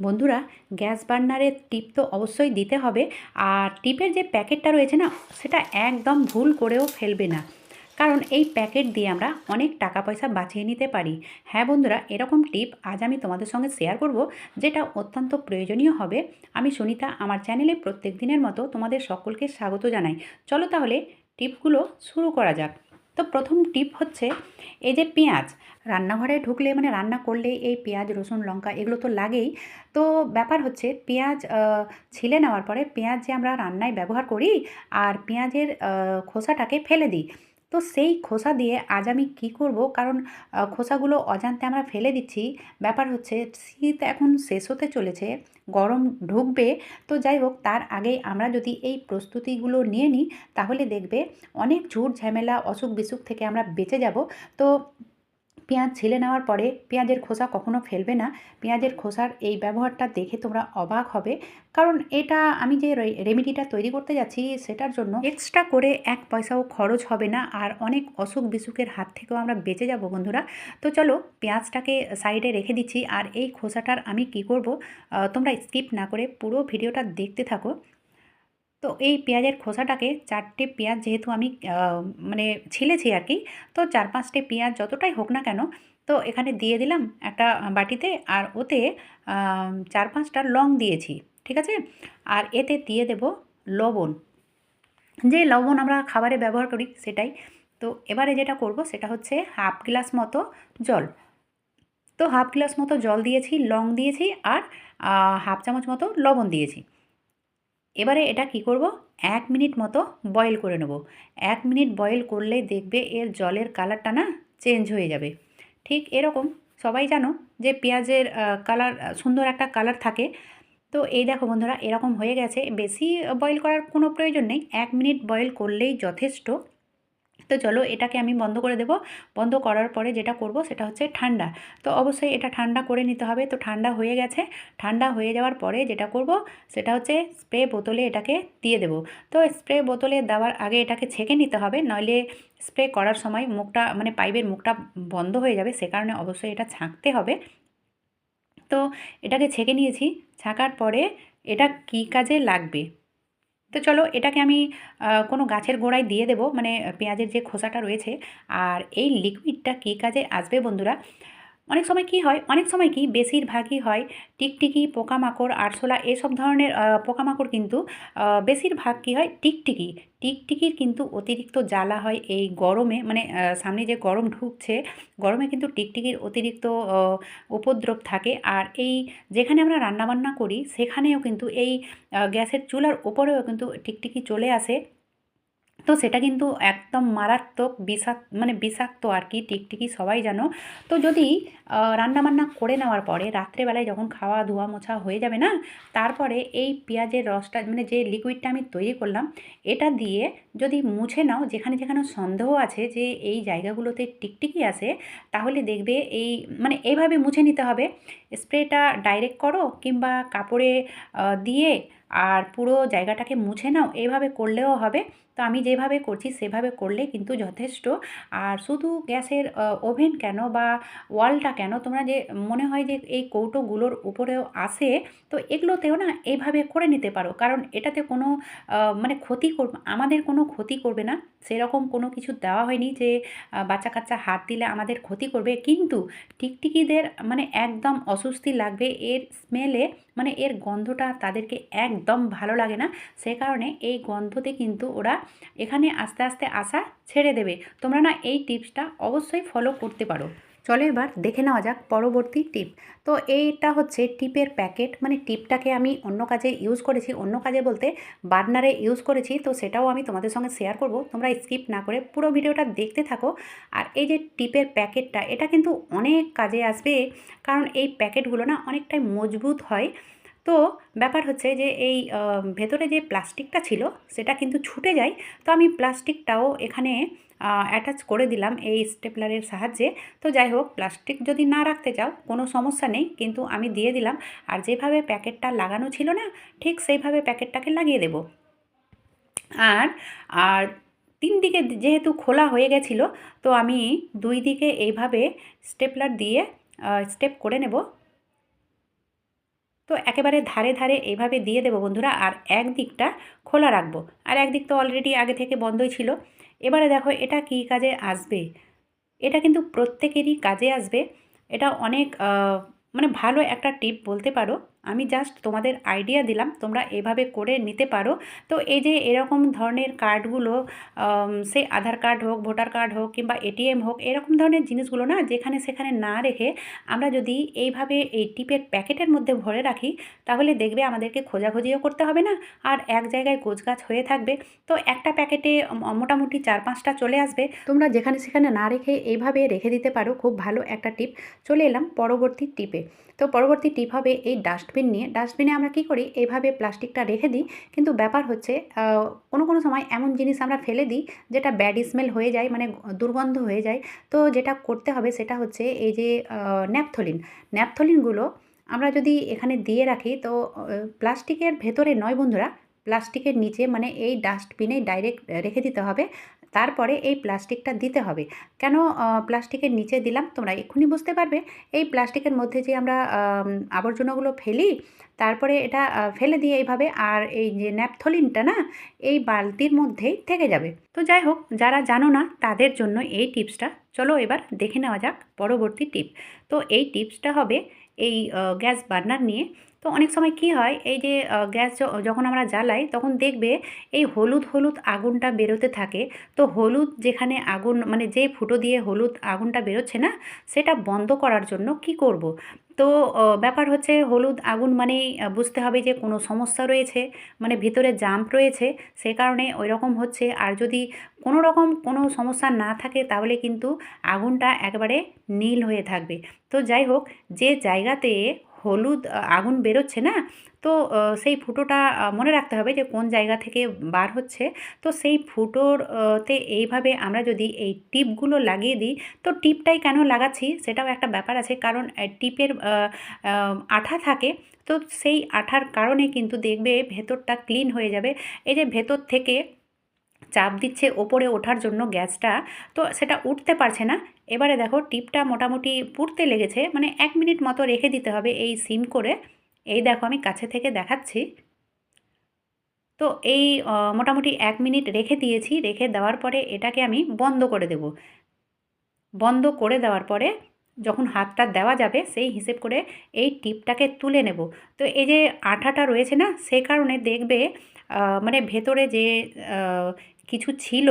বন্ধুরা, গ্যাস বার্নারের টিপ তো অবশ্যই দিতে হবে। আর টিপের যে প্যাকেটটা রয়েছে না, সেটা একদম ভুল করেও ফেলবে না। কারণ এই প্যাকেট দিয়ে আমরা অনেক টাকা পয়সা বাঁচিয়ে নিতে পারি। হ্যাঁ বন্ধুরা, এরকম টিপ আজ আমি তোমাদের সঙ্গে শেয়ার করব, যেটা অত্যন্ত প্রয়োজনীয় হবে। আমি সুনিতা, আমার চ্যানেলে প্রত্যেক দিনের মতো তোমাদের সকলকে স্বাগত জানাই। চলো তাহলে টিপগুলো শুরু করা যাক। তো প্রথম টিপ হচ্ছে এই যে পেঁয়াজ, রান্নাঘরে ঢুকলে মানে রান্না করলে এই পেঁয়াজ, রসুন, লঙ্কা এগুলো তো লাগেই। তো ব্যাপার হচ্ছে পেঁয়াজ ছিলে নেওয়ার পরে পেঁয়াজ যে আমরা রান্নায় ব্যবহার করি আর পেঁয়াজের খোসাটাকে ফেলে দিই। তো সেই খোসা দিয়ে আজ আমি কি করব? কারণ খোসাগুলো অজান্তে আমরা ফেলে দিচ্ছি। ব্যাপার হচ্ছে, শীত এখন শেষ হতে চলেছে, গরম ঢুকবে। তো যাই হোক, তার আগেই আমরা যদি এই প্রস্তুতিগুলো নিয়ে নিই, তাহলে দেখবে অনেক ঝুট ঝামেলা অসুখ বিসুখ থেকে আমরা বেঁচে যাব। তো পেঁয়াজ ছিলে নেওয়ার পরে পেঁয়াজের খোসা কখনো ফেলবে না। পেঁয়াজের খোসার এই ব্যবহারটা দেখে তোমরা অবাক হবে। কারণ এটা আমি যে রেমেডিটা তৈরি করতে যাচ্ছি সেটার জন্য এক্সট্রা করে এক পয়সাও খরচ হবে না আর অনেক অসুখ বিসুখের হাত থেকেও আমরা বেঁচে যাব বন্ধুরা। তো চলো পেঁয়াজটাকে সাইডে রেখে দিচ্ছি আর এই খোসাটার আমি কি করব তোমরা স্কিপ না করে পুরো ভিডিওটা দেখতে থাকো। তো এই পেঁয়াজের খোসাটাকে চারটে পেঁয়াজ যেহেতু আমি মানে ছিলেছি আর কি, তো চার পাঁচটে পেঁয়াজ যতটাই হোক না কেন, তো এখানে দিয়ে দিলাম একটা বাটিতে আর ওতে চার পাঁচটা লং দিয়েছি, ঠিক আছে? আর এতে দিয়ে দেব লবণ। যে লবণ আমরা খাবারে ব্যবহার করি সেটাই। তো এবারে যেটা করব সেটা হচ্ছে হাফ গ্লাস মতো জল। তো হাফ গ্লাস মতো জল দিয়েছি, লং দিয়েছি আর হাফ চামচ মতো লবণ দিয়েছি। এবারে এটা কি করব? এক মিনিট মতো বয়েল করে নেব। এক মিনিট বয়েল করলে দেখবে এর জলের কালারটা না চেঞ্জ হয়ে যাবে। ঠিক এরকম। সবাই জানো যে পেঁয়াজের কালার সুন্দর একটা কালার থাকে। তো এই দেখো বন্ধুরা, এরকম হয়ে গেছে। বেশি বয়েল করার কোনো প্রয়োজন নেই। এক মিনিট বয়েল করলেই যথেষ্ট। তো চলো এটাকে আমি বন্ধ করে দেব। বন্ধ করার পরে যেটা করব সেটা হচ্ছে ঠান্ডা। তো অবশ্যই এটা ঠান্ডা করে নিতে হবে। তো ঠান্ডা হয়ে গেছে। ঠান্ডা হয়ে যাওয়ার পরে যেটা করব সেটা হচ্ছে স্প্রে বোতলে এটাকে দিয়ে দেবো। তো স্প্রে বোতলে দেওয়ার আগে এটাকে ছেঁকে নিতে হবে। নইলে স্প্রে করার সময় মুখটা মানে পাইপের মুখটা বন্ধ হয়ে যাবে। সে কারণে অবশ্যই এটা ছাঁকতে হবে। তো এটাকে ছেঁকে নিয়েছি। ছাঁকার পরে এটা কী কাজে লাগবে? তো চলো এটাকে আমি কোনো গাছের গোড়ায় দিয়ে দেব। মানে পেঁয়াজের যে খোসাটা রয়েছে, আর এই লিকুইডটা কী কাজে আসবে বন্ধুরা? অনেক সময় কি হয়, অনেক সময় কি বেশিরভাগই হয় টিকটিকি, পোকামাকড়, আরশোলা এসব ধরনের পোকামাকড় কিন্তু বেশিরভাগ কী হয় টিকটিকি। টিকটিকির কিন্তু অতিরিক্ত জ্বালা হয় এই গরমে মানে সামনে যে গরম ঢুকছে, গরমে কিন্তু টিকটিকির অতিরিক্ত উপদ্রব থাকে। আর এই যেখানে আমরা রান্নাবান্না করি, সেখানেও কিন্তু এই গ্যাসের চুলার ওপরেও কিন্তু টিকটিকি চলে আসে। তো সেটা কিন্তু একদম মারাত্মক বিষাক্ত মানে বিষাক্ত আর কি, টিকটিকি সবাই জানো। তো যদি রান্না রান্নাবান্না করে নেওয়ার পরে রাত্রেবেলায় যখন খাওয়া ধোয়া মোছা হয়ে যাবে না, তারপরে এই পেঁয়াজের রসটা মানে যে লিকুইডটা আমি তৈরি করলাম, এটা দিয়ে যদি মুছে নাও, যেখানে যেখানে সন্দেহ আছে যে এই জায়গাগুলোতে টিকটিকি আছে, তাহলে দেখবে এই মানে এইভাবে মুছে নিতে হবে। স্প্রেটা ডাইরেক্ট করো কিংবা কাপড়ে দিয়ে আর পুরো জায়গাটাকে মুছে নাও এইভাবে করলেও হবে। তো আমি যেভাবে করছি সেভাবে করলে কিন্তু যথেষ্ট। আর শুধু গ্যাসের ওভেন কেন বা ওয়ালটা কেন, তোমরা যে মনে হয় যে এই কৌটোগুলোর উপরেও আসে তো এগুলোতেও না এইভাবে করে নিতে পারো। কারণ এটাতে কোনো মানে ক্ষতি আমাদের কোনো ক্ষতি করবে না। সেরকম কোনো কিছু দেওয়া হয়নি যে বাচ্চা কাচ্চা হাত দিলে আমাদের ক্ষতি করবে। কিন্তু টিকটিকিদের মানে একদম অস্বস্তি লাগবে, এর স্মেলে মানে এর গন্ধটা তাদেরকে একদম ভালো লাগে না। সে কারণে এই গন্ধতে কিন্তু ওরা এখানে আস্তে আস্তে আসা ছেড়ে দেবে। তোমরা না এই টিপসটা অবশ্যই ফলো করতে পারো। চলো এবার দেখে নেওয়া যাক পরবর্তী টিপ। তো এইটা হচ্ছে টিপের প্যাকেট। মানে টিপটাকে আমি অন্য কাজে ইউজ করেছি, অন্য কাজে বলতে বার্নারে ইউজ করেছি। তো সেটাও আমি তোমাদের সঙ্গে শেয়ার করব। তোমরা স্কিপ না করে পুরো ভিডিওটা দেখতে থাকো। আর এই যে টিপের প্যাকেটটা, এটা কিন্তু অনেক কাজে আসবে। কারণ এই প্যাকেটগুলো না অনেকটাই মজবুত হয়। তো ব্যাপার হচ্ছে যে এই ভেতরে যে প্লাস্টিকটা ছিল, সেটা কিন্তু ছুটে যায়। তো আমি প্লাস্টিকটাও এখানে অ্যাটাচ করে দিলাম এই স্টেপলারের সাহায্যে। তো যাই হোক প্লাস্টিক যদি না রাখতে চাও, কোনো সমস্যা নেই, কিন্তু আমি দিয়ে দিলাম। আর যেভাবে প্যাকেটটা লাগানো ছিল না, ঠিক সেইভাবে প্যাকেটটাকে লাগিয়ে দেব। আর আর তিন দিকে যেহেতু খোলা হয়ে গেছিল, তো আমি দুই দিকে এইভাবে স্টেপলার দিয়ে স্টেপ করে নেব। তো একেবারে ধারে ধারে এইভাবে দিয়ে দেবো বন্ধুরা, আর এক দিকটা খোলা রাখব। আর একদিক তো অলরেডি আগে থেকে বন্ধই ছিল। এবারে দেখো এটা কি কাজে আসবে? এটা কিন্তু প্রত্যেকেরই কাজে আসবে। এটা অনেক মানে ভালো একটা টিপ বলতে পারো। আমি জাস্ট তোমাদের আইডিয়া দিলাম, তোমরা এভাবে করে নিতে পারো। তো এই যে এরকম ধরনের কার্ডগুলো সে আধার কার্ড হোক, ভোটার কার্ড হোক কিংবা এটিএম হোক, এরকম ধরনের জিনিসগুলো না যেখানে সেখানে না রেখে আমরা যদি এইভাবে এই টিপের প্যাকেটের মধ্যে ভরে রাখি, তাহলে দেখবে আমাদেরকে খোঁজাখুঁজিও করতে হবে না, আর এক জায়গায় গোছগাছ হয়ে থাকবে। তো একটা প্যাকেটে মোটামুটি চার পাঁচটা চলে আসবে। তোমরা যেখানে সেখানে না রেখে এইভাবে রেখে দিতে পারো, খুব ভালো একটা টিপ। চলে এলাম পরবর্তী টিপে। তো পরবর্তী টিপ হবে এই ডাস্টবিন নিয়ে। ডাস্টবিনে আমরা কি করি? এইভাবে প্লাস্টিকটা রেখে দিই। কিন্তু ব্যাপার হচ্ছে কোনো কোনো সময় এমন জিনিস আমরা ফেলে দিই, যেটা ব্যাড স্মেল হয়ে যায় মানে দুর্গন্ধ হয়ে যায়। তো যেটা করতে হবে সেটা হচ্ছে এই যে ন্যাপথলিন ন্যাপথলিনগুলো আমরা যদি এখানে দিয়ে রাখি, তো প্লাস্টিকের ভেতরে নয় বন্ধুরা প্লাস্টিকের নিচে মানে এই ডাস্টবিনে ডাইরেক্ট রেখে দিতে হবে। তারপরে এই প্লাস্টিকটা দিতে হবে। কেন প্লাস্টিকের নিচে দিলাম? তোমরা এক্ষুনি বুঝতে পারবে। এই প্লাস্টিকের মধ্যে যে আমরা আবর্জনাগুলো ফেলি, তারপরে এটা ফেলে দিয়ে এইভাবে আর এই যে ন্যাপথলিনটা না, এই বালতির মধ্যেই থেকে যাবে। তো যাই হোক, যারা জানো না, তাদের জন্য এই টিপসটা। চলো এবার দেখে নেওয়া যাক পরবর্তী টিপ। তো এই টিপসটা হবে এই গ্যাস বার্নার নিয়ে তো অনেক সময় কি হয়, এই যে গ্যাস যখন আমরা জ্বালাই তখন দেখবে এই হলুদ হলুদ আগুনটা বেরোতে থাকে। তো হলুদ যেখানে আগুন মানে যে ফুটো দিয়ে হলুদ আগুনটা বেরোচ্ছে না, সেটা বন্ধ করার জন্য কি করব। তো ব্যাপার হচ্ছে হলুদ আগুন মানেই বুঝতে হবে যে কোনো সমস্যা রয়েছে মানে ভিতরে জাম্প রয়েছে, সে কারণে ওই রকম হচ্ছে। আর যদি কোনো রকম কোনো সমস্যা না থাকে তাহলে কিন্তু আগুনটা একবারে নীল হয়ে থাকবে। তো যাই হোক, যে জায়গাতে হলুদ আগুন বেরোচ্ছে না? তো সেই ফুটোটা মনে রাখতে হবে যে কোন জায়গা থেকে বার হচ্ছে। তো সেই ফুটোরতে এইভাবে আমরা যদি এই টিপগুলো লাগিয়ে দিই, তো টিপটাই কেন লাগাচ্ছি? সেটাও একটা ব্যাপার আছে। কারণ টিপের আঠা থাকে, তো সেই আঠার কারণে কিন্তু দেখবে ভেতরটা ক্লিন হয়ে যাবে। এই যে ভেতর থেকে চাপ দিচ্ছে ওপরে ওঠার জন্য গ্যাসটা, তো সেটা উঠতে পারছে না। এবারে দেখো টিপটা মোটামুটি পুড়তে লেগেছে মানে এক মিনিট মতো রেখে দিতে হবে এই সিম করে। এই দেখো আমি কাছে থেকে দেখাচ্ছি। তো এই মোটামুটি এক মিনিট রেখে দিয়েছি, রেখে দেওয়ার পরে এটাকে আমি বন্ধ করে দেব। বন্ধ করে দেওয়ার পরে যখন হাতটা দেওয়া যাবে, সেই হিসেব করে এই টিপটাকে তুলে নেব। তো এই যে আঠাটা রয়েছে না, সে কারণে দেখবে মানে ভেতরে যে কিছু ছিল,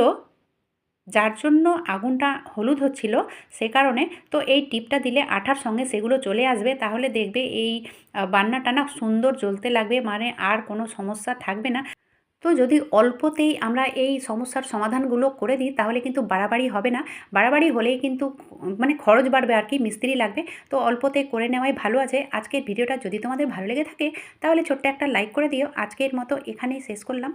যার জন্য আগুনটা হলুদ হচ্ছিল সে কারণে। তো এই টিপটা দিলে আঠার সঙ্গে সেগুলো চলে আসবে, তাহলে দেখবে এই বান্নাটা না সুন্দর জ্বলতে লাগবে মানে আর কোনো সমস্যা থাকবে না। তো যদি অল্পতেই আমরা এই সমস্যার সমাধানগুলো করে দিই, তাহলে কিন্তু বাড়াবাড়ি হবে না। বাড়াবাড়ি হলেই কিন্তু মানে খরচ বাড়বে আর কি, মিস্ত্রি লাগবে। তো অল্পতে করে নেওয়াই ভালো আছে। আজকের ভিডিওটা যদি তোমাদের ভালো লেগে থাকে, তাহলে ছোট্ট একটা লাইক করে দিও। আজকের মতো এখানেই শেষ করলাম।